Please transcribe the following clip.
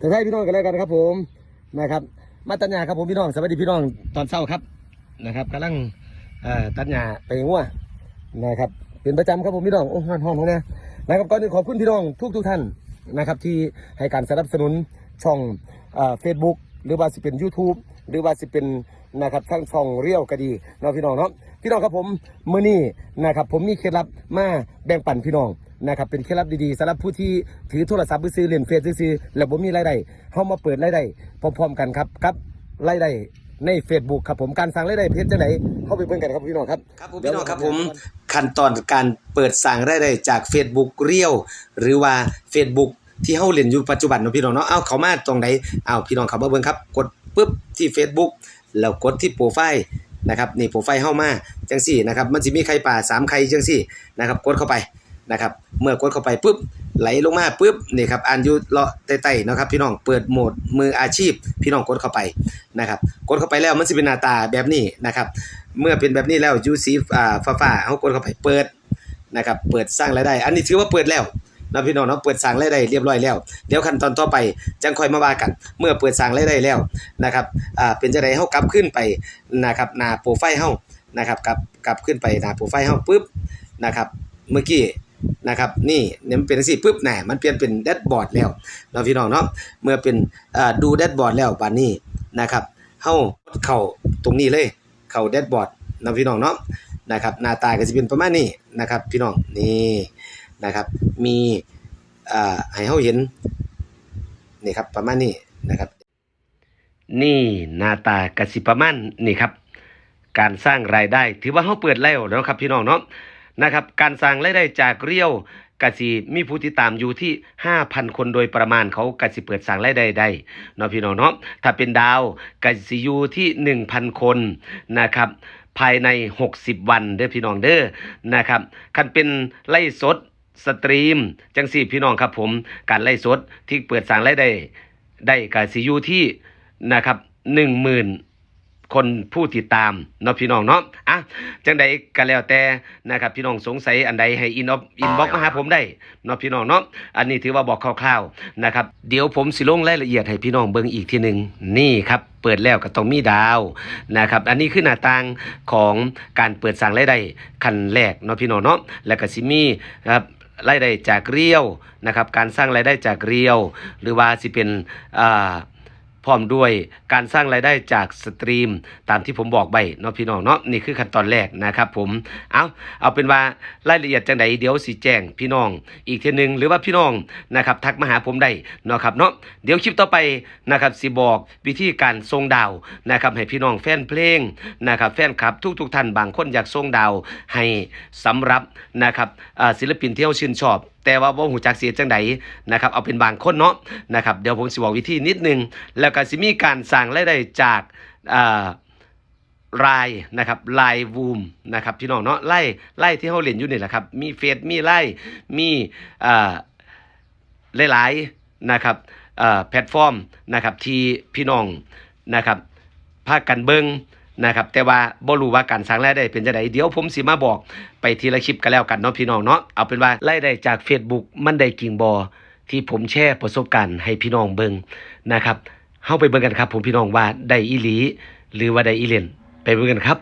จะให้พี่น้องกันแล้วกันครับ ผมนะครับ มาตัญญาครับผมพี่น้องสวัสดีพี่น้องตอนเช้าครับนะครับกำลังตัญญาไปงัวนะครับ เป็นประจำครับผมพี่น้องโอ้ห้อนห้องของเนี่ยนะครับก่อนอื่นขอบคุณพี่น้องทุกทุกท่านนะครับ ที่ให้การสนับสนุนช่องเฟซบุ๊กหรือว่าสิเป็น YouTube หรือว่าสิเป็นนะครับทั้งช่องเรียวก็ดีเนาะพี่น้องเนาะพี่น้องครับผมเมื้อนี้นะครับผมมีเคล็ดลับมาแบ่งปันพี่น้อง นะครับเป็นเคล็ดลับดีๆสำหรับผู้ที่ถือโทรศัพท์มือซื้อเล่นเฟซซื้อๆแล้วผมมีรายได้เฮามาเปิดรายได้พร้อมๆกันครับกับรายได้ใน Facebook ครับผมการสร้างรายได้เพจจังไหนเข้าไปเบิ่งกันครับพี่น้องครับครับผมพี่น้องครับผมขั้นตอนการเปิดสร้างรายได้จาก Facebook เรียว หรือว่า Facebook ที่เฮาเล่นอยู่ปัจจุบันเนาะพี่น้องเนาะเอาเข้ามาตรงไหนเอาพี่น้องเข้ามาเบิ่งครับ กดปึ๊บที่ Facebook แล้วกดที่โปรไฟล์นะครับนี่โปรไฟล์เฮามาจังซี่นะครับมันสิมีไข่ป่าสามไข่จังซี่นะครับกดเข้าไป นะครับ เมื่อกดเข้าไปปุ๊บไหลลงมาปุ๊บนี่ครับอ่านอยู่เลาะใต้ๆนะครับพี่น้องเปิดโหมดมืออาชีพ พี่น้องกดเข้าไปนะครับกดเข้าไปแล้วมันสิเป็นหน้าตาแบบนี้นะครับเมื่อเป็นแบบนี้แล้วยูสีอ่าฟ้าๆเฮากดเข้าไปเปิดนะครับเปิดสร้างรายได้ อันนี้ถือว่าเปิดแล้วนะพี่น้องเนาะเปิดสร้างรายได้เรียบร้อยแล้วเดี๋ยวขั้นตอนต่อไปจังค่อยมาว่ากัน เมื่อเปิดสร้างรายได้แล้วนะครับอ่าเป็นจังไดเฮากลับขึ้นไปนะครับหน้าโปรไฟล์เฮานะครับกลับกลับขึ้นไปหน้าโปรไฟล์เฮาปุ๊บนะครับเมื่อกี้ นะครับนี่เนี่ยมันเป็นจังซี่ปุ๊บแหน่มันเปลี่ยนเป็นแดชบอร์ดแล้วเนาพี่น้องเนาะเมื่อเป็นดูแดชบอร์ดแล้วบัดนี้นะครับเฮาเข้าตรงนี้เลย เข้าแดชบอร์ดนะพี่น้องเนาะนะครับหน้าตาก็จะเป็นประมาณนี้นะครับพี่น้องนี่นะครับมีอ่าให้เฮาเห็นนี่ครับประมาณนี้นะครับ นี่หน้าตากสิประมาณนี่ครับ การสร้างรายได้ถือว่าเขาเปิดแล้วนะครับพี่น้องเนาะ นะครับการสร้างรายได้จากเรียวกสิมีผู้ติดตามอยู่ที่ 5,000 คนโดยประมาณเขากสิเปิดสร้างรายได้ได้เนาะพี่น้องเนาะถ้าเป็นดาวกสิอยู่ที่ 1,000 คนนะครับภายใน 60 วันเด้อพี่น้องเด้อนะครับคันเป็นไล่สดสตรีม จังสี่พี่น้องครับผมการไล่สดที่เปิดสร้างรายได้ได้กสิอยู่ที่นะครับหนึ่งหมื่น คนผู้ติดตามเนาะพี่น้องเนาะอะจังใดก็แล้วแต่นะครับพี่น้องสงสัยอันใดให้อินออินบ็อกมาหาผมได้เนาะพี่น้องเนาะอันนี้ถือว่าบอกคร่าวๆนะครับเดี๋ยวผมสิลงรายละเอียดให้พี่น้องเบิ่งอีกทีหนึ่งนี่ครับเปิดแล้วก็ต้องมีดาวนะครับอันนี้คือหน้าต่างของการเปิดสั่งรายได้ขั้นแรกเนาะพี่น้องเนาะแล้วก็สิมีนะครับรายได้จากเรียวนะครับการสร้างรายได้จากเรียว หรือว่าสิเป็นอ่า พร้อมด้วยการสร้างรายได้จากสตรีม ตามที่ผมบอกไปเนาะพี่น้องเนาะนี่คือขั้นตอนแรกนะครับผมเอาเอาเป็นว่ารายละเอียดจังใดเดี๋ยวสิแจ้งพี่น้อง อีกทีหนึงหรือว่าพี่น้องนะครับทักมาหาผมได้เนาะครับเนาะเดี๋ยวคลิปต่อไปนะครับสิบอกวิธีการส่งดาวนะครับให้พี่น้องแฟนเพลงนะครับแฟนคลับทุกๆท่านบางคนอยากส่งดาวให้สำหรับนะครับศิลปินที่เขาชื่นชอบ แต่ว่าบ่หูจักเสียจังใดนะครับเอาเป็นบางคนเนาะนะครับเดี๋ยวผมสิบอกวิธีนิดนึง แล้วก็สิมีการสั่งรายได้จากอ่ารายนะครับลายวูมนะครับพี่น้องเนาะไล่ไล่ที่เขาเล่นอยู่นี่แหละครับมีเฟซมีไล่มีหลายๆนะครับแพลตฟอร์มนะครับที่พี่น้องนะครับพาคกันเบิง นะครับแต่ว่าบ่รู้ว่าการสร้างรายได้เป็นจังไดเดี๋ยวผมสิมาบอกไปทีละคลิปกันแล้วกันเนาะพี่น้องเนาะเอาเป็นว่ารายได้จาก Facebook มันได้กิ่งบอที่ผมแชร์ประสบการณ์ให้พี่น้องเบิงนะครับเข้าไปเบิงกันครับ ผมพี่น้องว่าได้อีหลี หรือว่าได้อีเล่นไปเบิงกันครับ